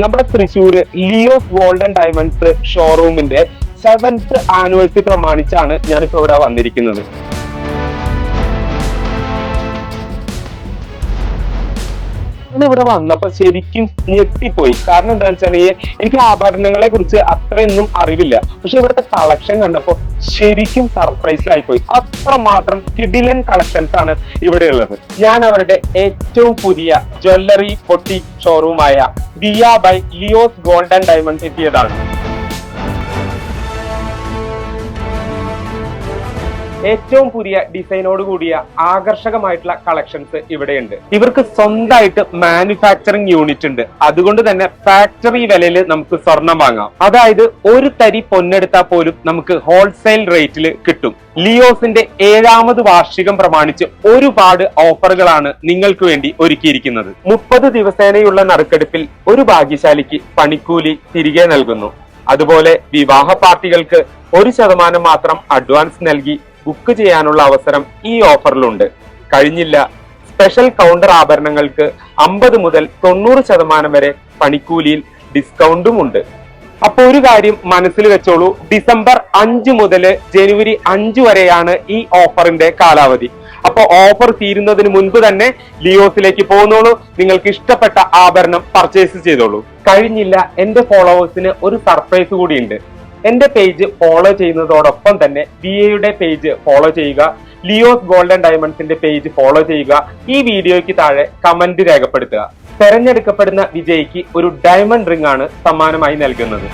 നമ്മുടെ Thrissur Leo's golden diamonds ഷോറൂമിന്റെ seventh anniversary പ്രമാണിച്ചാണ് ഞാനിപ്പോ ഇവിടെ വന്നിരിക്കുന്നത്. ഇന്ന് ഇവിടെ വന്നപ്പോ ശരിക്കും ഞെട്ടിപ്പോയി കാരണം എന്താ വെച്ചാൽ എനിക്ക് ആഭരണങ്ങളെ കുറിച്ച് അത്രയൊന്നും അറിവില്ല. പക്ഷെ ഇവിടുത്തെ കളക്ഷൻ കണ്ടപ്പോ ശരിക്കും സർപ്രൈസ് ആയിപ്പോയി. അത്രമാത്രം കിഡിലൻ കളക്ഷൻസ് ആണ് ഇവിടെ ഉള്ളത്. ഞാൻ അവരുടെ ഏറ്റവും പുതിയ ജ്വല്ലറി പൊട്ടി ഷോറൂമായ Diya by Leo's golden diamonds എത്തിയതാണ്. ഏറ്റവും പുതിയ ഡിസൈനോട് കൂടിയ ആകർഷകമായിട്ടുള്ള കളക്ഷൻസ് ഇവിടെയുണ്ട്. ഇവർക്ക് സ്വന്തമായിട്ട് മാനുഫാക്ചറിംഗ് യൂണിറ്റ് ഉണ്ട്. അതുകൊണ്ട് തന്നെ ഫാക്ടറി വിലയിൽ നമുക്ക് സ്വർണം വാങ്ങാം. അതായത് ഒരു തരി പൊന്നെടുത്താൽ പോലും നമുക്ക് ഹോൾസെയിൽ റേറ്റിൽ കിട്ടും. ലിയോസിന്റെ ഏഴാമത് വാർഷികം പ്രമാണിച്ച് ഒരുപാട് ഓഫറുകളാണ് നിങ്ങൾക്ക് വേണ്ടി ഒരുക്കിയിരിക്കുന്നത്. മുപ്പത് ദിവസേനയുള്ള നറുക്കെടുപ്പിൽ ഒരു ഭാഗ്യശാലിക്ക് പണിക്കൂലി തിരികെ നൽകുന്നു. അതുപോലെ വിവാഹ പാർട്ടികൾക്ക് ഒരു ശതമാനം മാത്രം അഡ്വാൻസ് നൽകി ബുക്ക് ചെയ്യാനുള്ള അവസരം ഈ ഓഫറിലുണ്ട് കഴിഞ്ഞില്ല. സ്പെഷ്യൽ കൗണ്ടർ ആഭരണങ്ങൾക്ക് അമ്പത് മുതൽ തൊണ്ണൂറ് ശതമാനം വരെ പണിക്കൂലിയിൽ ഡിസ്കൗണ്ടും ഉണ്ട്. അപ്പോൾ ഒരു കാര്യം മനസ്സിൽ വെച്ചോളൂ. ഡിസംബർ അഞ്ച് മുതൽ ജനുവരി അഞ്ച് വരെയാണ് ഈ ഓഫറിന്റെ കാലാവധി. അപ്പോൾ ഓഫർ തീരുന്നതിന് മുൻപ് തന്നെ ലിയോസിലേക്ക് പോകുന്നോളൂ. നിങ്ങൾക്ക് ഇഷ്ടപ്പെട്ട ആഭരണം പർച്ചേസ് ചെയ്തോളൂ. കഴിഞ്ഞില്ല. എന്റെ ഫോളോവേഴ്സിന് ഒരു സർപ്രൈസ് കൂടിയുണ്ട്. എന്റെ പേജ് ഫോളോ ചെയ്യുന്നതോടൊപ്പം തന്നെ വി എയുടെ പേജ് ഫോളോ ചെയ്യുക ലിയോസ് ഗോൾഡൻ ഡയമണ്ട്സിന്റെ പേജ് ഫോളോ ചെയ്യുക ഈ വീഡിയോയ്ക്ക് താഴെ കമന്റ് രേഖപ്പെടുത്തുക. തെരഞ്ഞെടുക്കപ്പെടുന്ന വിജയിക്ക് ഒരു ഡയമണ്ട് റിംഗ് ആണ് സമ്മാനമായി നൽകുന്നത്.